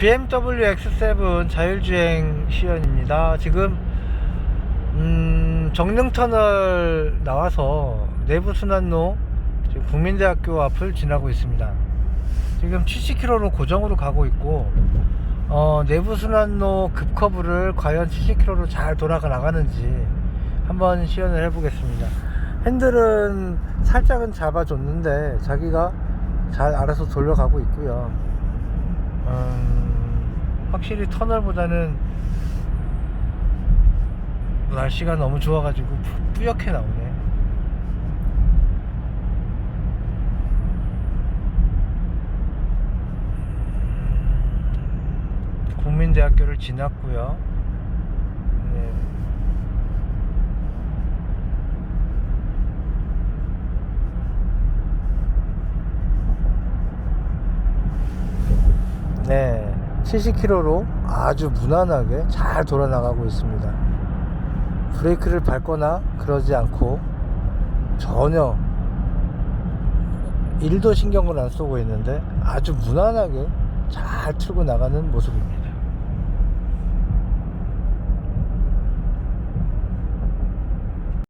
BMW X7 자율주행 시연입니다. 지금 음, 정릉터널 나와서 내부순환로 국민대학교 앞을 지나고 있습니다. 지금 70km로 고정으로 가고 있고 어, 내부순환로 급커브를 과연 70km로 잘 돌아가 나가는지 한번 시연을 해보겠습니다. 핸들은 살짝은 잡아줬는데 자기가 잘 알아서 돌려가고 있고요. 음, 확실히 터널보다는 날씨가 너무 좋아가지고 푸- 뿌옇게 나오네. 국민대학교를 지났고요. 네. 네, 70km로 아주 무난하게 잘 돌아 나가고 있습니다. 브레이크를 밟거나 그러지 않고 전혀 1도 신경을 안 쓰고 있는데 아주 무난하게 잘 틀고 나가는 모습입니다.